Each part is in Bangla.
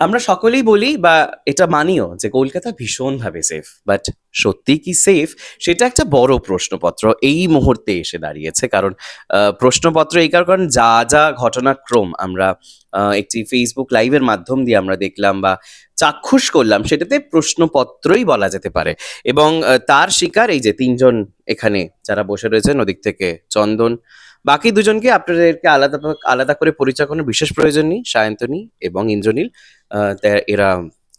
আমরা সকলেই বলি, বা এটা মানিও, যে কলকাতা ভীষণভাবে সেফ বাট সত্যি কি সেফ সেটা একটা বড় প্রশ্নপত্র এই মুহূর্তে এসে দাঁড়িয়েছে। কারণ প্রশ্নপত্র এই কারণ, যা যা ঘটনাক্রম আমরা একটি ফেসবুক লাইভের মাধ্যম দিয়ে আমরা দেখলাম বা চাক্ষুষ করলাম, সেটাতে প্রশ্নপত্রই বলা যেতে পারে। এবং তার শিকার এই যে তিনজন এখানে যারা বসে রয়েছেন, ওদিক থেকে চন্দন বাকি দুজনকে আপনাদেরকে আলাদা আলাদা করে পরিচয় করানোর বিশেষ প্রয়োজন নেই। সায়ন্তনী এবং ইন্দ্রনীল এরা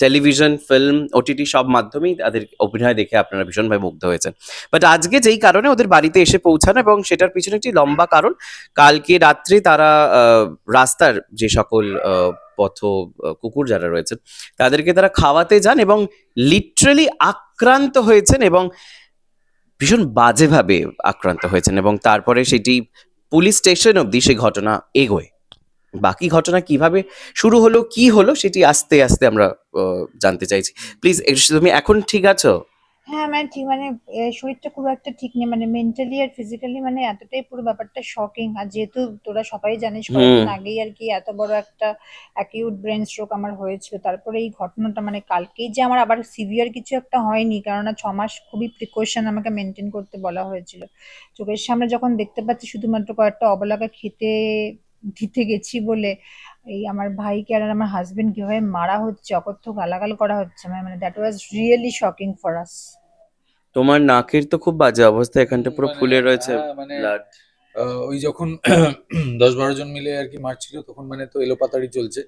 টেলিভিশন, ফিল্ম ওটিটি সব মাধ্যমেই তাদের অভিনয় দেখে আপনারা ভীষণভাবে মুগ্ধ হয়েছেন। বাট আজকে যেই কারণে ওদের বাড়িতে এসে পৌঁছানো এবং সেটার পিছনে একটি লম্বা কারণ, কালকে রাত্রে তারা রাস্তার যে সকল পথ কুকুর যারা রয়েছেন, তাদেরকে তারা খাওয়াতে যান এবং লিটারেলি আক্রান্ত হয়েছেন এবং ভীষণ বাজেভাবে আক্রান্ত হয়েছেন এবং তারপরে সেটি পুলিশ স্টেশন অবধি সে ঘটনা এগোয়। বাকি ঘটনা কীভাবে শুরু হলো, কি হলো, সেটি আস্তে আস্তে আমরা জানতে চাইছি। প্লিজ তুমি এখন ঠিক আছো? হ্যাঁ মানে ঠিক মানে এ, শরীরটা খুব একটা ঠিক নেই মানে মেন্টালি আর ফিজিক্যালি মানে এতটাই পুরো ব্যাপারটা শকিং আর যেহেতু তোরা সবাই জানিস কয়েকদিন আগেই আর কি এত বড় একটা অ্যাকিউট ব্রেন স্ট্রোক আমার হয়েছিল তারপরে এই ঘটনাটা মানে কালকেই যে আমার আবার সিভিয়ার কিছু একটা হয়নি কেননা ছ মাস খুবই প্রিকশন আমাকে মেনটেন করতে বলা হয়েছিল। চোখের সামনে যখন দেখতে পাচ্ছি শুধুমাত্র কয়েকটা অবলাকে খেতে দিতে গেছি বলে এই আমার ভাইকে আর আমার হাজবেন্ড কীভাবে মারা হচ্ছে অকথ্য গালাগাল করা হচ্ছে মানে মানে that was really shocking for us তোমার নাকের তো খুব বাজে অবস্থা এখানটা পুরো মানে, ফুলে রয়েছে হ্যাঁ, মানে ব্লাড ওই যখন দশ বারো জন মিলে আর কি মারছিল তখন মানে তো এলোপাতাড়ি চলছে।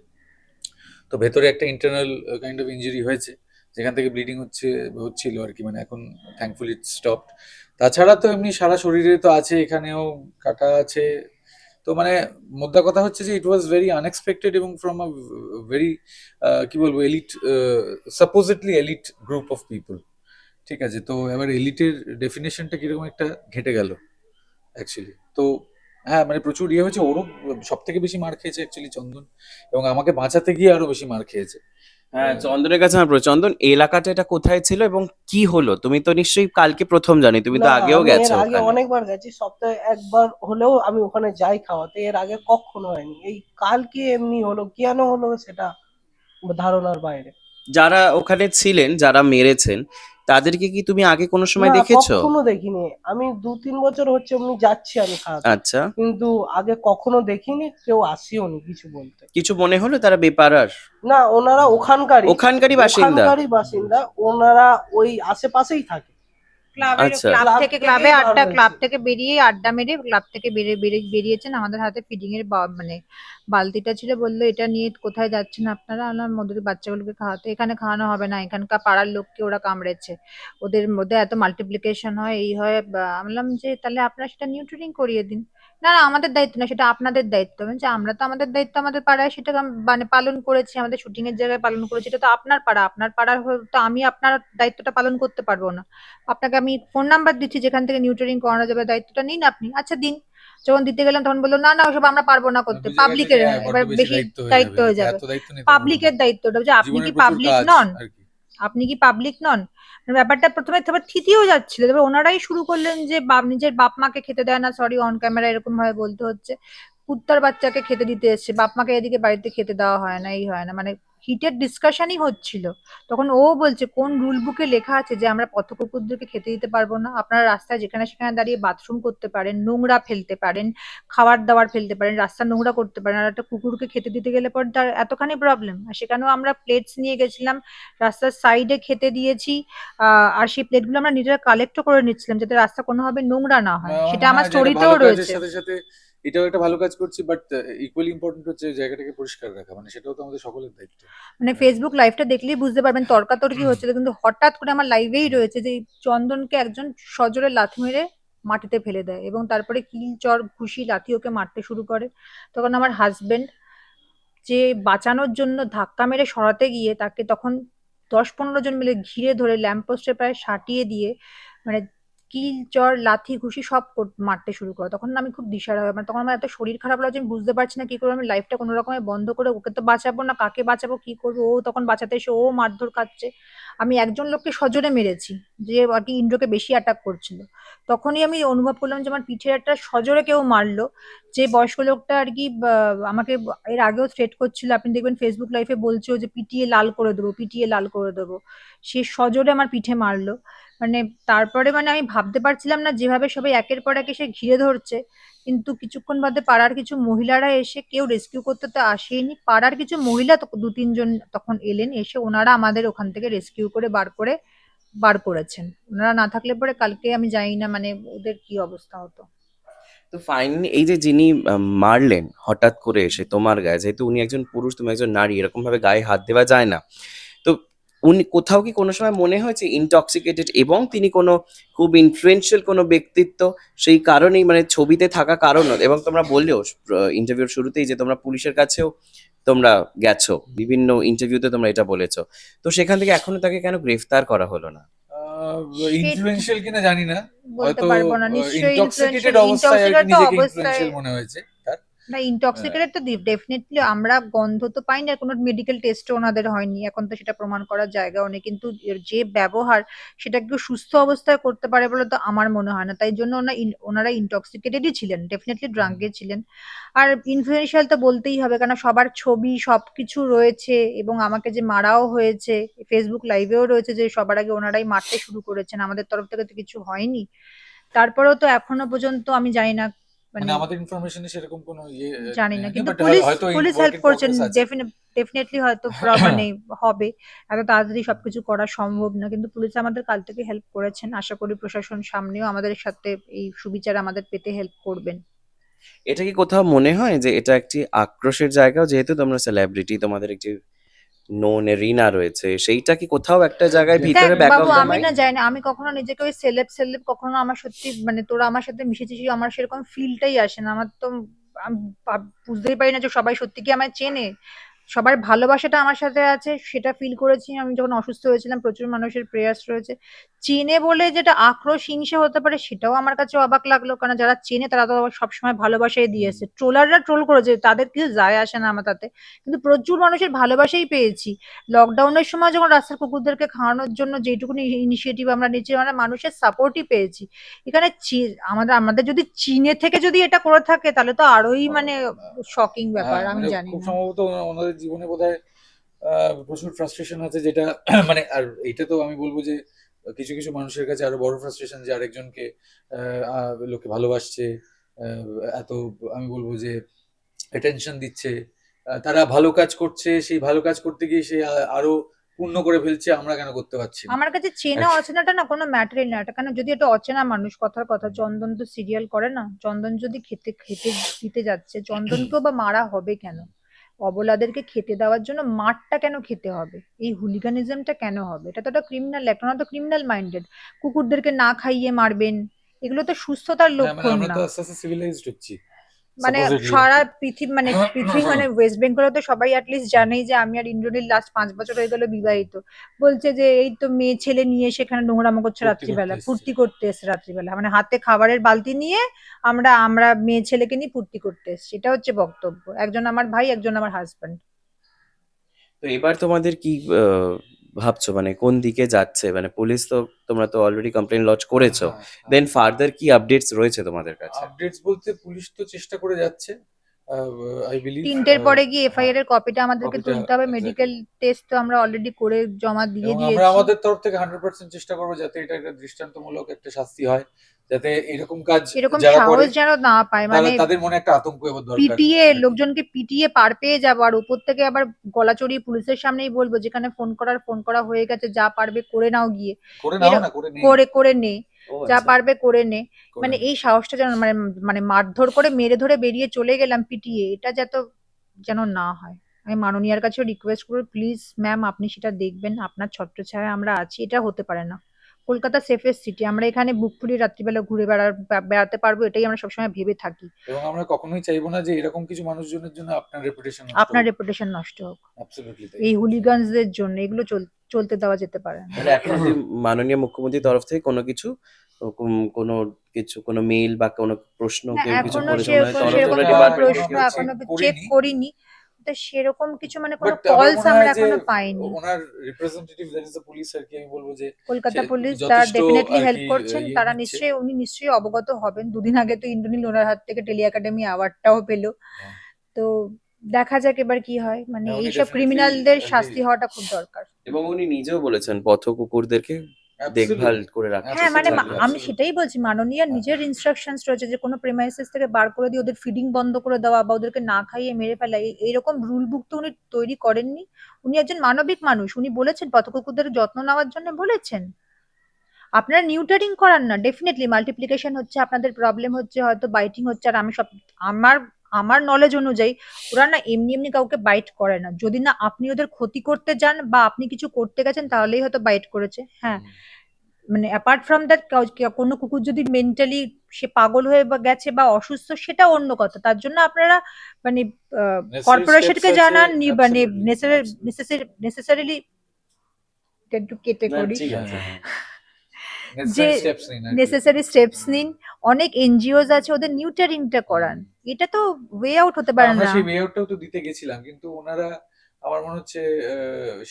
তো ভেতরে একটা ইন্টারনাল কাইন্ড অফ ইঞ্জুরি হয়েছে যেখান থেকে ব্লিডিং হচ্ছে হচ্ছিল আর কি মানে এখন থ্যাঙ্কফুলি স্টপড তাছাড়া তো এমনি সারা শরীরে তো আছে এখানেও কাটা আছে তো মানে মোদ্দা কথা হচ্ছে যে ইট ওয়াজ ভেরি আনএক্সপেক্টেড এবং ফ্রম আ ভেরি কি বলব elite supposedly elite group of people ঠিক আছে, তো এবার এলিটের ডেফিনেশনটা কীরকম একটা ঘেটে গেল অ্যাকচুয়ালি তো হ্যাঁ মানে প্রচুর ইয়ে হয়েছে। ওরও সব থেকে বেশি মার খেয়েছে অ্যাকচুয়ালি চন্দন এবং আমাকে বাঁচাতে গিয়ে আরও বেশি মার খেয়েছে। হ্যাঁ চন্দনের কাছে আমার চন্দন এলাকাটা এটা কোথায় ছিল এবং কি হলো? তুমি তো নিশ্চয়ই কালকে প্রথম জানি তুমি তো আগেও গেছো আগে অনেকবার গেছি সপ্তাহে একবার হলেও আমি ওখানে যাই খাওয়াতে এর আগে কখনো হয়নি। এই কালকে এমনি হলো কেন হলো সেটা ধারণার বাইরে। যারা ওখানে ছিলেন যারা মেরেছেন তাদেরকে কি তুমি আগে কোনো সময় না, দেখেছ? কখনো দেখিনি। আমি দু তিন বছর হচ্ছে আমি যাচ্ছি আমি খাওয়াতে। আচ্ছা। কিন্তু আগে কখনো দেখিনি কেউ আসিও আসিওনি কিছু বলতে। কিছু মনে হলো তারা বেপারার? না ওনারা ওখানকারই। ওখানকারই বাসিন্দা? ওখানকারই বাসিন্দা। ওনারা ওই আশেপাশেই থাকে। ক্লাবের আচ্ছা। ক্লাব ক্লাব থেকে থেকেই ক্লাবে বার আড্ডা হয়েছে। ক্লাব থেকে বেরিয়ে আড্ডা মেরে ক্লাব থেকে বেরিয়ে বেরিয়ে- বেরিয়েছেন। আমাদের হাতে ফিডিং এর বা- মানে বালতিটা ছিল বলল এটা নিয়ে কোথায় যাচ্ছেন আপনারা? আমার মধ্যে বাচ্চাগুলোকে খাওয়াতে এখানে খাওয়ানো হবে না। এখানকার পাড়ার লোককে ওরা কামড়েছে। ওদের মধ্যে এত মাল্টিপ্লিকেশন হয় এই হয় বা আমি বললাম যে তাহলে আপনারা সেটা নিউট্রিনিং করিয়ে দিন। না না আমাদের দায়িত্ব না সেটা আপনাদের দায়িত্ব। বলছি, আমরা তো আমাদের দায়িত্ব আমাদের পাড়ায় সেটা মানে পালন করেছি আমাদের শুটিং এর জায়গায় পালন করেছি এটা তো আপনার পাড়া আপনার পাড়ার হয়ে তো আমি আপনার দায়িত্বটা পালন করতে পারব না। আপনাকে আমি ফোন নাম্বার দিচ্ছি যেখান থেকে নিউট্রিং করানো যাবে দায়িত্বটা নিন আপনি। আচ্ছা দিন। যখন দিতে গেলাম তখন বলল না না ওসব আমরা পারব না করতে। পাবলিকের যে, হ্যাঁ, বড্ড এবার বেশি দায়িত্ব হয়ে যাবে। পাবলিকের দায়িত্বটা যে আপনি কি পাবলিক নন? আপনি কি পাবলিক নন? ব্যাপারটা প্রথমে তারপর থিতিও যাচ্ছিল। তবে ওনারাই শুরু করলেন যে বাপ, নিজের বাপ মাকে খেতে দেয় না সরি অন ক্যামেরা এরকম ভাবে বলতে হচ্ছে। কুত্তার বাচ্চাকে খেতে দিতে এসছে। বাপ মাকে এদিকে বাড়িতে খেতে দেওয়া হয় না, এই হয় না। মানে হিটের ডিসকাশনই হচ্ছিল। তখন ও বলছে কোন রুল বুকে লেখা আছে যে আমরা পথ কুকুরদেরকে খেতে দিতে পারব না? আপনারা রাস্তায় যেখানে সেখানে দাঁড়িয়ে বাথরুম করতে পারেন নোংরা ফেলতে পারেন খাবার দাবার ফেলতে পারেন রাস্তা নোংরা করতে পারেন। আর একটা কুকুরকে খেতে দিতে গেলে পর তার এতখানি প্রবলেম আর সেখানেও আমরা প্লেটস নিয়ে গেছিলাম রাস্তার সাইডে খেতে দিয়েছি আহ, আর সেই প্লেটগুলো আমরা নিজেরা কালেক্টও করে নিচ্ছিলাম যাতে রাস্তা কোনোভাবে নোংরা না হয়। সেটা আমার হয় স্টোরিতেও রয়েছে। সাথে সাথে এটাও একটা ভালো কাজ করছি বাট ইকুয়ালি ইম্পর্টেন্ট হচ্ছে জায়গাটাকে পরিষ্কার রাখা মানে সেটাও তো আমাদের সকলের দায়িত্ব। মানে ফেসবুক লাইভটা দেখলেই বুঝতে পারবেন তর্কাতর্কি হচ্ছিল কিন্তু হঠাৎ করে আমার লাইভেই রয়েছে যে চন্দনকে একজন সজোরে লাথি মেরে মাটিতে ফেলে দেয় এবং তারপরে কিল চর ঘুষি লাথি ওকে মারতে শুরু করে। তখন আমার হাজবেন্ড যে বাঁচানোর জন্য ধাক্কা মেরে সরাতে গিয়ে তাকে তখন দশ পনেরো জন মিলে ঘিরে ধরে ল্যাম্পপোস্টে প্রায় সাটিয়ে দিয়ে মানে কিল চর লাথি, ঘুষি সব মারতে শুরু করে। তখন আমি খুব দিশারা হয় মানে তখন আমার এত শরীর খারাপ লাগছে, আমি বুঝতে পারছি না কি করব। আমি লাইফটা কোনো রকমে বন্ধ করে ওকে তো বাঁচাবো না, কাকে বাঁচাবো, কি করব? ও তখন বাঁচাতে এসে ও মারধর খাচ্ছে। আমি একজন লোককে সজোরে মেরেছি, যে আর কি ইন্দ্রকে বেশি অ্যাটাক করছিল। তখনই আমি অনুভব করলাম যে আমার পিঠের একটা সজোরে কেউ মারলো, যে বয়স্ক লোকটা আর কি আমাকে এর আগেও থ্রেট করছিল। আপনি দেখবেন ফেসবুক লাইফে বলছো যে, পিটিয়ে লাল করে দেবো, পিটিয়ে লাল করে দেবো। সে সজোরে আমার পিঠে মারলো। মানে তারপরে মানে আমি ভাবতে পারছিলাম না যেভাবে সবাই একের পর এক এসে ঘিরে ধরছে, কিন্তু কিছুক্ষণ বাদে পাড়ার কিছু মহিলারা এসে কেউ রেস্কিউ করতে তো আসেনি। পাড়ার কিছু মহিলা দু তিনজন তখন এলেন, এসে ওনারা আমাদের ওখান থেকে রেস্কিউ করে বার করে, বার করেছেন। ওনারা না থাকলে পরে কালকে আমি জানি না মানে ওদের কি অবস্থা হতো। তো ফাইনালি এই যে যিনি মারলেন হঠাৎ করে এসে তোমার গায়ে, যেহেতু উনি একজন পুরুষ, তুমি একজন নারী এরকম ভাবে গায়ে হাত দেওয়া যায় না। তো উনি কোথাও কি কোনো সময় মনে হয়েছে ইনটক্সিকেটেড এবং তিনি কোনো খুব ইনফ্লুয়েন্সিয়াল কোনো ব্যক্তিত্ব সেই কারণেই মানে ছবিতে থাকা কারণ এবং তোমরা বললেও ইন্টারভিউর শুরুতেই যে তোমরা পুলিশের কাছেও তোমরা গেছো বিভিন্ন ইন্টারভিউতে তোমরা এটা বলেছ। তো সেখান থেকে এখনও তাকে কেন গ্রেফতার করা হলো না? ইনফ্লুয়েন্সিয়াল কিনা জানি না। হয়তো ইনটক্সিকেটেড অবস্থায় নিজেকে ইনফ্লুয়েন্সিয়াল মনে হয়েছে তার। না ইনটক্সিকেটেড তো ডেফিনেটলি আমরা গন্ধ তো পাই না কোনো মেডিকেল টেস্টও ওনাদের হয়নি। এখন তো সেটা প্রমাণ করার জায়গাও নেই। কিন্তু এর যে ব্যবহার সেটা কেউ সুস্থ অবস্থায় করতে পারে বলে তো আমার মনে হয় না। তাই জন্য ওনা ওনারা ইনটক্সিকেটেডই ছিলেন ডেফিনেটলি ড্রাঙ্কে ছিলেন। আর ইনফ্লুয়েন্সিয়াল তো বলতেই হবে কারণ সবার ছবি সবকিছু রয়েছে এবং আমাকে যে মারাও হয়েছে ফেসবুক লাইভেও রয়েছে যে সবার আগে ওনারাই মারতে শুরু করেছেন আমাদের তরফ থেকে তো কিছু হয়নি। তারপরেও তো এখনও পর্যন্ত আমি জানি না মানে মানে আমাদের ইনফরমেশনে সেরকম কোনো ইয়ে জানি না কিন্তু পুলিশ পুলিশ হেল্প করছেন ডেফিনেটলি হয়তো মানে হবে এত তাড়াতাড়ি সবকিছু করা সম্ভব না কিন্তু পুলিশ আমাদের কাল থেকে হেল্প করেছেন আশা করি প্রশাসন সামনেও আমাদের সাথে এই সুবিচার আমাদের পেতে হেল্প করবেন। এটা কি কোথাও মনে হয় যে এটা একটি আক্রোশের জায়গাও? যেহেতু তোমরা সেলিব্রিটি তোমাদের একটি নোন এরিনা রয়েছে। সেইটা কি কোথাও একটা জায়গায় ভিতরে দেখ ব্যাক অফ বাবু দ্য আমি না জানি না আমি কখনো নিজেকে ওই সেলেব সেলেব কখনো আমার সত্যি মানে তোরা আমার সাথে মিশেছিস আমার সেরকম ফিলটাই আসে না। আমার তো বুঝতেই পারি না যে সবাই সত্যি কি আমায় চেনে। সবার ভালোবাসাটা আমার সাথে আছে সেটা ফিল করেছি। আমি যখন অসুস্থ হয়েছিলাম প্রচুর মানুষের প্রেয়ার্স রয়েছে। চেনে বলে যেটা আক্রোশ হিংসে হতে পারে সেটাও আমার কাছে অবাক লাগল। কারণ যারা চেনে তারা তো সবসময় ভালোবাসাই দিয়েছে ট্রোলাররা ট্রোল করেছে তাদের কিছু যায় আসে না আমার তাতে। কিন্তু প্রচুর মানুষের ভালোবাসাই পেয়েছি। লকডাউনের সময় যখন রাস্তার কুকুরদেরকে খাওয়ানোর জন্য যেটুকুনি ইনিশিয়েটিভ আমরা নিয়েছি আমরা মানুষের সাপোর্টই পেয়েছি। এখানে আমাদের আমাদের যদি চীনে থেকে যদি এটা করে থাকে তাহলে তো আরোই মানে শকিং ব্যাপার হ্যাঁ, আমি মানে জানি খুব সম্ভবত ওনাদের জীবনে বোধহয় আহ, প্রচুর ফ্রাস্ট্রেশন আছে যেটা মানে আর এটা তো আমি বলব যে কিছু কিছু মানুষের কাছে আরও বড় ফ্রাস্ট্রেশন যে আরেকজনকে লোকে ভালোবাসছে এত আমি বলব যে অ্যাটেনশন দিচ্ছে তারা ভালো কাজ করছে সেই ভালো কাজ করতে গিয়ে সে আরও পূর্ণ করে ফেলছে আমরা কেন করতে পারছি আমার কাছে চেনা। অচেনাটা না কোনো ম্যাটারই না এটা কেন যদি এটা অচেনা মানুষ কথার কথা চন্দন তো সিরিয়াল করে না চন্দন যদি খেতে খেতে দিতে যাচ্ছে চন্দনকেও বা মারা হবে কেন অবলাদেরকে খেতে দেওয়ার জন্য মাঠটা কেন খেতে হবে? এই হুলিগানিজমটা কেন হবে? এটা তো একটা ক্রিমিনাল একটা তো ক্রিমিনাল মাইন্ডেড কুকুরদেরকে না খাইয়ে মারবেন এগুলো তো সুস্থতার লক্ষণ না। আমরা তো আস্তে আস্তে সিভিলাইজড হচ্ছি। মানে সারা পৃথিবী মানে পৃথিবী মানে ওয়েস্ট বেঙ্গলে তো সবাই অ্যাটলিস্ট জানেই যে আমি আর ইন্দ্রনীল লাস্ট পাঁচ বছর হয়ে গেল বিবাহিত। বলছে যে এই তো মেয়ে ছেলে নিয়ে সেখানে নোংরামো করছে রাত্রিবেলা। ফুর্তি করতে এসছে রাত্রিবেলা। মানে হাতে খাবারের বালতি নিয়ে আমরা আমরা মেয়ে ছেলেকে নিয়ে ফুর্তি করতে এসছি। এটা হচ্ছে বক্তব্য। একজন আমার ভাই একজন আমার হাজবেন্ড তো এবার তোমাদের কি ভাবছ? মানে কোন দিকে যাচ্ছে? মানে পুলিশ তো তোমরা তো অলরেডি কমপ্লেন লজ করেছ। হ্যাঁ, দেন ফার্দার কি আপডেটস রয়েছে তোমাদের কাছে? আপডেটস বলতে পুলিশ তো চেষ্টা করে যাচ্ছে। আই বিলিভ তিনটের পরে গিয়ে এফআইআর এর কপিটা আমাদেরকে তুলতে হবে। মেডিকেল টেস্ট তো আমরা অলরেডি করে জমা দিয়ে দিয়েছি আমরা আমাদের তরফ থেকে হান্ড্রেড পার্সেন্ট চেষ্টা করব যাতে এটা একটা দৃষ্টান্তমূলক একটা শাস্তি হয় যাতে এরকম কাজ এরকম যারা করে সাহস যেন না পায় মানে তাদের মনে একটা আতঙ্ক এবার দরকার। পিটিয়ে লোকজনকে পিটিয়ে পার পেয়ে যাব আর উপর থেকে আবার গলা চড়িয়ে পুলিশের সামনেই বলব যেখানে ফোন করার ফোন করা হয়ে গেছে যা পারবে করে নাও গিয়ে। করে নাও না করে নেই করে করে নে। যা আচ্ছা। পারবে করে নে। মানে এই সাহসটা যেন মানে মানে মারধর করে মেরে ধরে বেরিয়ে চলে গেলাম পিটিয়ে এটা যত যেন না হয়। আমি মাননীয়ার কাছেও রিকোয়েস্ট করব প্লিজ ম্যাম আপনি সেটা দেখবেন আপনার ছত্রছায়ায় আমরা আছি এটা হতে পারে না। কলকাতা সেফেস্ট সিটি আমরা এখানে বুক ফুলিয়ে রাত্রিবেলা ঘুরে বেড়ার বে- বেড়াতে পারব এটাই আমরা সবসময় ভেবে থাকি। এবং আমরা কখনোই চাইব না যে এরকম কিছু মানুষজনের জন্য আপনার রেপুটেশন আপনার রেপুটেশন নষ্ট হোক। এই হুলিগানসদের জন্য এগুলো চল চলতে দেওয়া যেতে পারে। মানে মাননীয় মুখ্যমন্ত্রীর তরফ থেকে কোনো কিছু কোনো কিছু কোনো মেইল বা কোনো প্রশ্ন কেউ কিছু এখনও চেক করিনি। সেরকম কিছু মানে কোনো কলস আমরা এখনও পাইনি। ওনার representative that is the police আর কি আমি বলব যে কলকাতা পুলিশ যথেষ্ট তারা ডেফিনেটলি হেল্প করছেন। ইয়ে তারা নিশ্চয়ই উনি নিশ্চয়ই অবগত হবেন। দুদিন আগে তো ইন্দ্রনীল ওনার হাত থেকে টেলি একাডেমি অ্যাওয়ার্ডটাও পেল। হ্যাঁ। তো দেখা যাক এবার কি হয়। মানে হ্যাঁ, এইসব ক্রিমিনালদের শাস্তি হওয়াটা খুব দরকার। এবং উনি নিজেও বলেছেন পথ কুকুরদেরকে দেখভাল করে রাখা হ্যাঁ মানে আমি সেটাই বলছি মাননীয় হ্যাঁ। নিজের ইনস্ট্রাকশনস রয়েছে যে কোনো প্রেমাইসিস থেকে বার করে দিয়ে ওদের ফিডিং বন্ধ করে দেওয়া বা ওদেরকে না খাইয়ে মেরে ফেলা এই- এইরকম রুল বুক তো উনি তৈরি করেননি। উনি একজন মানবিক মানুষ উনি বলেছেন পথ কুকুরদের যত্ন নেওয়ার জন্য বলেছেন। আপনারা নিউটারিং করান না ডেফিনেটলি মাল্টিপ্লিকেশন হচ্ছে আপনাদের প্রবলেম হচ্ছে হয়তো বাইটিং হচ্ছে আর আমি সব আমার আমার নলেজ অনুযায়ী ওরা না এমনি এমনি কাউকে বাইট করে না। যদি না আপনি ওদের ক্ষতি করতে যান বা আপনি কিছু করতে গেছেন তাহলেই হয়তো বাইট করেছে। হ্যাঁ মানে অ্যাপার্ট ফ্রম দ্যাট কোনো কুকুর যদি মেন্টালি সে পাগল হয়ে বা গেছে বা অসুস্থ সেটা অন্য কথা। তার জন্য আপনারা মানে কর্পোরেশনকে জানান নি- মানে. নেসেসারিলি একটু কেটে করি। যে। নেসেসারি স্টেপস নিন অনেক এনজিওস আছে ওদের নিউটারিংটা করান। এটা তো ওয়ে আউট হতে পারে আমরা না। ওয়ে আউটটাও তো দিতে গেছিলাম কিন্তু ওনারা আমার মনে হচ্ছে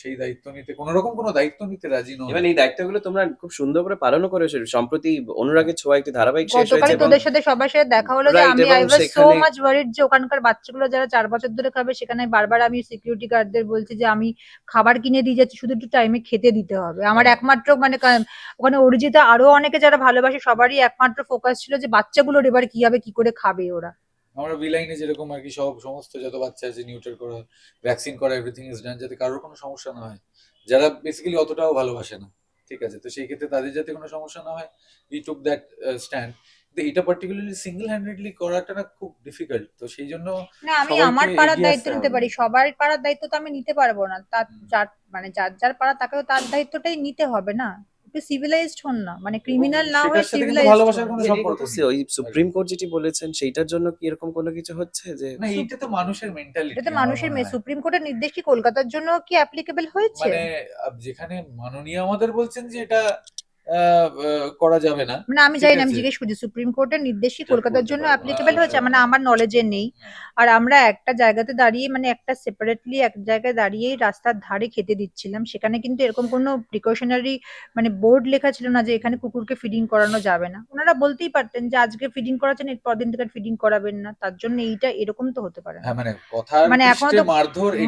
সেই দায়িত্ব নিতে কোন রকম কোনো দায়িত্ব নিতে রাজি নন এবার এই দায়িত্বগুলো তোমরা খুব সুন্দর করে পালনও করেছ। সম্প্রতি অনুরাগের ছোঁয়া একটি ধারাবাহিক শেষ হয়েছে গতকালই এবং তোদের সাথে সবার সাথে দেখা হলো যে আমি I was so much worried যে ওখানকার বাচ্চাগুলো যারা চার বছর ধরে খাবে সেখানে বারবার আমি সিকিউরিটি গার্ডদের বলছি যে আমি খাবার কিনে দিয়ে যাচ্ছি শুধু একটু টাইমে খেতে দিতে হবে। আমার একমাত্র মানে ওখানে অরিজিতা আরও অনেকে যারা ভালোবাসে সবারই একমাত্র ফোকাস ছিল যে বাচ্চাগুলোর এবার কি হবে কি করে খাবে ওরা। আমরা ভিলাইনে যেরকম আর কি সব সমস্ত যত বাচ্চা আছে নিউটার করা ভ্যাকসিন করা এভরিথিং ইজ ডান যাতে কারোর কোনো সমস্যা না হয়। যারা বেসিক্যালি অতটাও ভালোবাসে না ঠিক আছে? তো সেই ক্ষেত্রে তাদের যাতে কোনো সমস্যা না হয় উই টুক দ্যাট স্ট্যান্ড কিন্তু এটা পার্টিকুলারলি সিঙ্গেল হ্যান্ডেডলি করাটা না খুব ডিফিকাল্ট তো সেই জন্য না আমি আমার পাড়ার দায়িত্ব নিতে পারি। সবার পাড়ার দায়িত্ব তো আমি নিতে পারব না। তার যার মানে যার যার পাড়া তাকেও তার দায়িত্বটাই নিতে হবে না। একটু সিভিলাইজড হন না। মানে ক্রিমিনাল না হয়ে সিভিলাইজড ভালোবাসার কোনো সম্পর্ক ওই সুপ্রিম কোর্ট যেটি বলেছেন সেইটার জন্য কি এরকম কোনো কিছু হচ্ছে যে না এইটা তো মানুষের মেন্টালিটি এটা তো মানুষের সুপ্রিম কোর্টের নির্দেশ কি? কলকাতার জন্য কি অ্যাপ্লিকেবল হয়েছে? মানে যেখানে মাননীয় আমাদের বলছেন যে এটা করা যাবে না। মানে আমি জানি না আমি জিজ্ঞেস করছি সুপ্রিম কোর্টের নির্দেশ কি এটা কলকাতার জন্য অ্যাপ্লিকেবল হয়েছে আচ্ছা। মানে আমার নলেজে নেই। আর আমরা একটা জায়গাতে দাঁড়িয়ে মানে একটা সেপারেটলি এক জায়গায় দাঁড়িয়েই রাস্তার ধারে খেতে দিচ্ছিলাম। সেখানে কিন্তু এরকম কোনো প্রিকশনারি মানে বোর্ড লেখা ছিল না যে এখানে কুকুরকে ফিডিং করানো যাবে না। ওনারা বলতেই পারতেন যে আজকে ফিডিং করাচ্ছেন এরপর দিন থেকে ফিডিং করাবেন না। তার জন্য এইটা এরকম তো হতে পারে হ্যাঁ মানে কথার মানে এখনও তো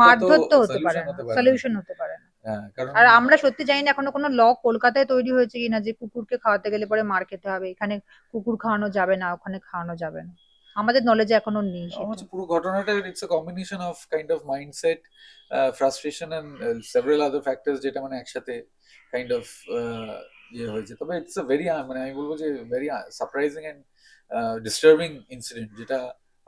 মারধর তো হতে পারে সলিউশন হতে পারে হ্যাঁ, আর আমরা সত্যি জানি না এখনও কোনো ল কলকাতায় তৈরি হয়েছে কিনা যে কুকুরকে খাওয়াতে গেলে পরে মার খেতে হবে। এখানে কুকুর খাওয়ানো যাবে না ওখানে খাওয়ানো যাবে না। আমাদের নলেজে এখনও নেই আমার পুরো ঘটনাটা it's a combination of kind of mindset frustration and several other factors যেটা মানে একসাথে কাইন্ড অফ ইয়ে হয়েছে। তবে ইটস আ ভেরি মানে আমি বলব যে very surprising and disturbing incident যেটা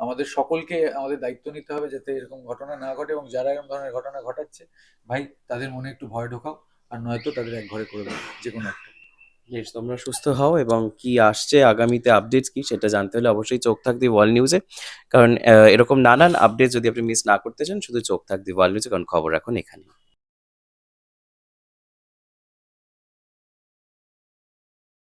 আমাদের সকলকে আমাদের দায়িত্ব নিতে হবে যাতে এরকম ঘটনা না ঘটে এবং যারা এরকম ধরনের ঘটনা ঘটাচ্ছে, ভাই, তাদের মনে একটু ভয় ঢোকাও আর নয়তো তাদের এক ঘরে করে দাও যে কোনো একটা। বেশ, তোমরা সুস্থ হও এবং কি আসছে, আগামীতে আপডেটস কি সেটা জানতে হলে অবশ্যই চোখ থাক ওয়ার্ল্ড নিউজে। কারণ এরকম নানান আপডেট যদি আপনি মিস না করতে চান, শুধু চোখ থাক ওয়ার্ল্ড নিউজে, কারণ খবর এখন এখানে